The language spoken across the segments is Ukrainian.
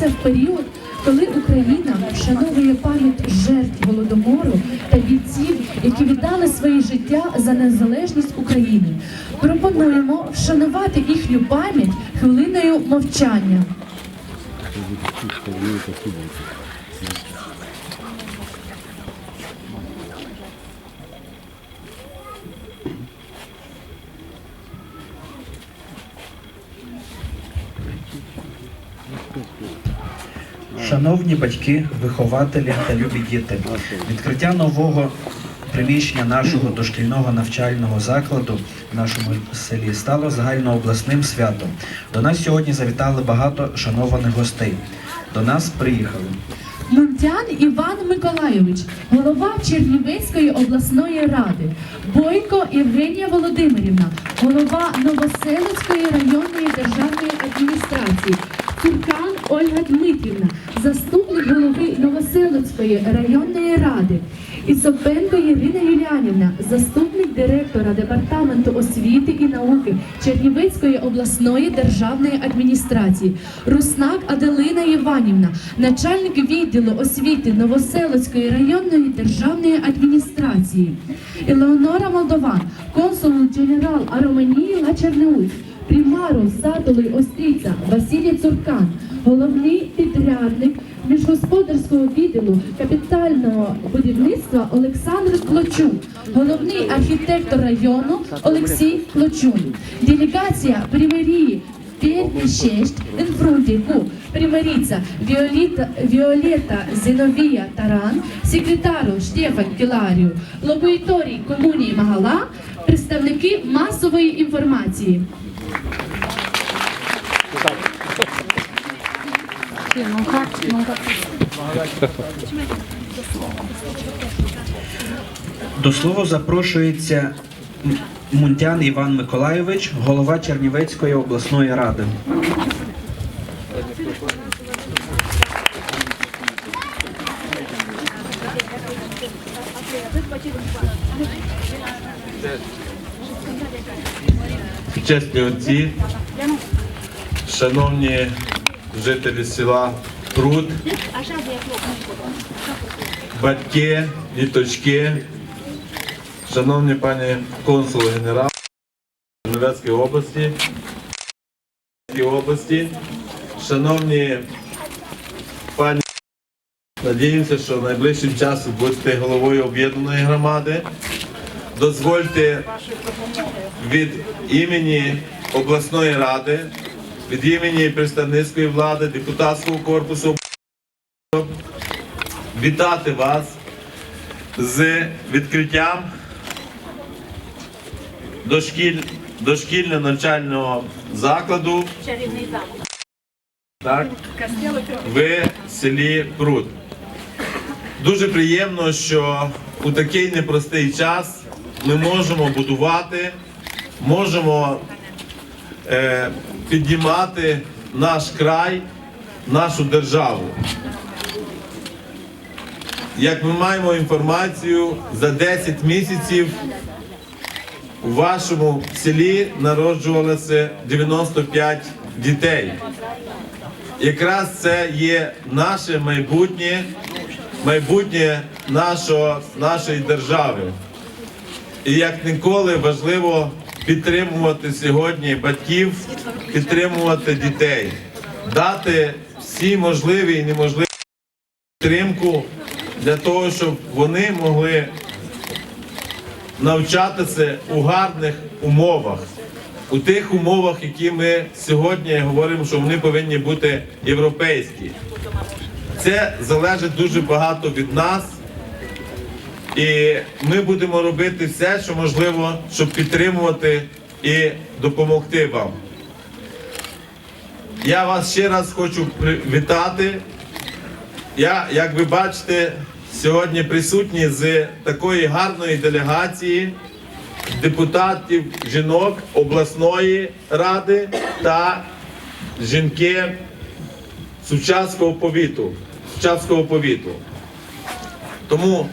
відбувається в період, коли Україна вшановує пам'ять жертв голодомору та бійців, які віддали своє життя за незалежність України. Пропонуємо вшанувати їхню пам'ять хвилиною мовчання. Шановні батьки, вихователі та любі діти, відкриття нового приміщення нашого дошкільного навчального закладу в нашому селі стало загальнообласним святом. До нас сьогодні завітали багато шанованих гостей. До нас приїхали Мунтян Іван Миколайович, голова Чернівецької обласної ради, Бойко Євгенія Володимирівна, голова Новоселицької районної державної адміністрації, Ольга Дмитрівна, заступник голови Новоселицької районної ради, Ісопенко Ірина Юліанівна, заступник директора департаменту освіти і науки Чернівецької обласної державної адміністрації, Руснак Аделина Іванівна, начальник відділу освіти Новоселицької районної державної адміністрації, Елеонора Молдован, консул генерал Ла Чернеусь, примару Садовий Острійця Василій Цуркан, головний підрядник міжгосподарського відділу капітального будівництва Олександр Клочун, головний архітектор району Олексій Клочун, делегація примарії Першесть Інфрудіку, примариця Віоліта, Віолета Зіновія Таран, секретару Штефан Кіларію, лабораторій комунії Магала, представники масової інформації. До слова запрошується Мунтян Іван Миколайович, голова Чернівецької обласної ради. Чесні отці, шановні жителі села Пруд, батьки, діточки, шановні пані консул генерал Чернівецької області, області, шановні пані, надіємося, що найближчим часом будете головою об'єднаної громади. Дозвольте від імені обласної ради, від імені представницької влади, депутатського корпусу вітати вас з відкриттям дошкіль, дошкільного навчального закладу. Так, в селі Пруд. Дуже приємно, що у такий непростий час ми можемо будувати, можемо піднімати наш край, нашу державу. Як ми маємо інформацію, за 10 місяців у вашому селі народжувалося 95 дітей. Якраз це є наше майбутнє, майбутнє нашого, нашої держави. І як ніколи важливо підтримувати сьогодні батьків, підтримувати дітей, дати всі можливі і неможливі підтримку для того, щоб вони могли навчатися у гарних умовах, у тих умовах, які ми сьогодні говоримо, що вони повинні бути європейські. Це залежить дуже багато від нас. І ми будемо робити все, що можливо, щоб підтримувати і допомогти вам. Я вас ще раз хочу привітати. Я, як ви бачите, сьогодні присутній з такої гарної делегації депутатів жінок обласної ради та жінки Сучаського повіту. Сучаського повіту. Тому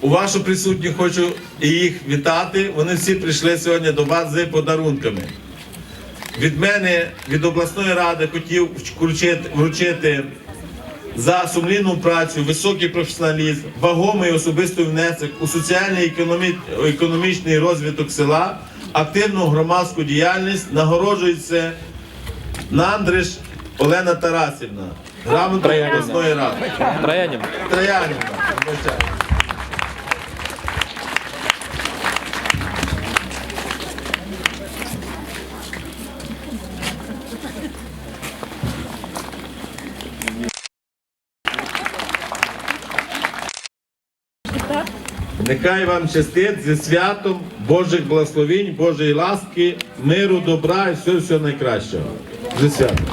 у вашу присутню хочу їх вітати. Вони всі прийшли сьогодні до вас з подарунками. Від мене, від обласної ради, хотів вручити, за сумлінну працю, високий професіоналізм, вагомий особистий внесок у соціальний економі- економічний розвиток села, активну громадську діяльність нагороджується Нандриш Олена Тарасівна, грамота обласної ради. Троянин. Троянівна, Нехай вам щастить зі святом Божих благословінь, Божої ласки, миру, добра і всього, всього найкращого. Зі святом.